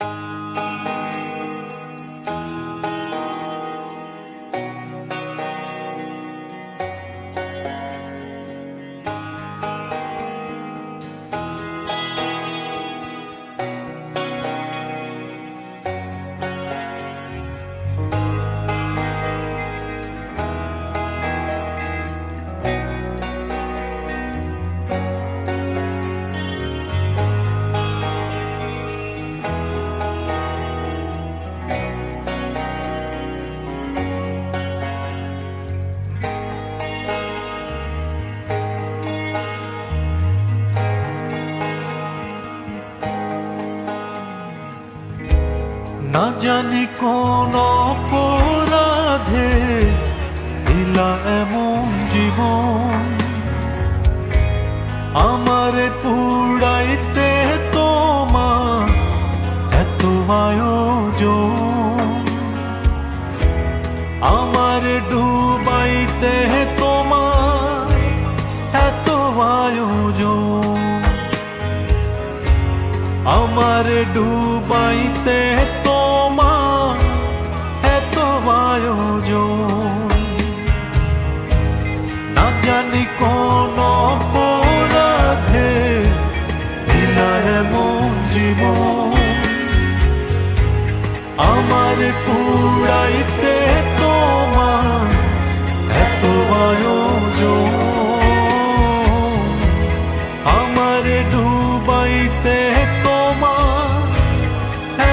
you না জানি কোন অপরাধে দিলা এমন জীবন। আমার পুড়াইতে তোমার এত আয়োজন। আমার ডুবাইতে তোমার এত আয়োজন। আমার ডুবাইতে পুরাইতে তোমার এত আমার ডুবাইতে তোমার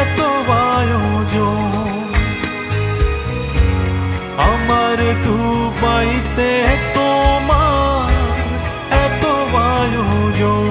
এত আয়োজন। আমার ডুবাইতে তোমার এত আয়োজন।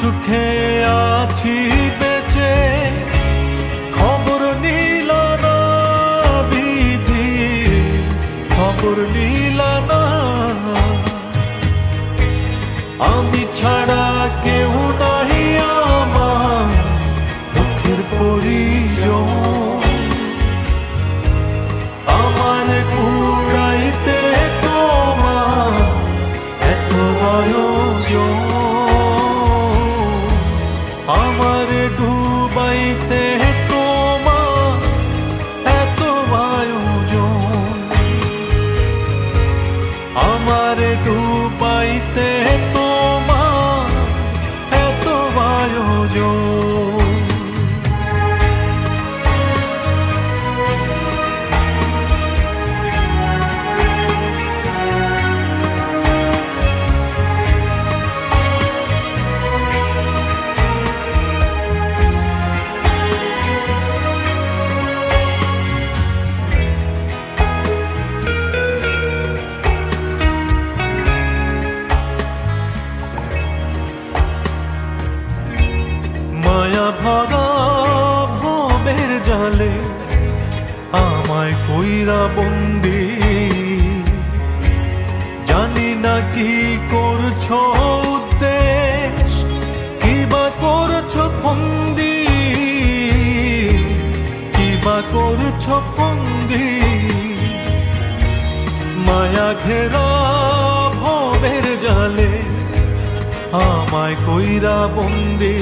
সুখে আছি বেঁচে। খবর নীল না বিধি খবর নীল না। আমি ছাড়া বন্দি। জানি না কি করছ উদ্দেশ, কি বা করছ ফন্দি কি করছ ফন্দি মায়া ঘেরা ভবের জালে আমায় কইরা বন্দি।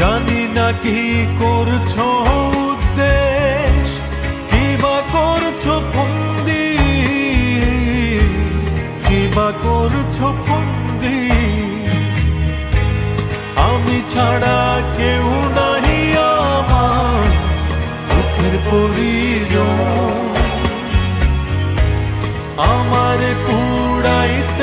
জানি না কি করছ উদ্দেশ করছ বন্দি আমি ছাড়া কেউ নাহি আমার দুঃখের পরিজন। আমার কুড়াইতে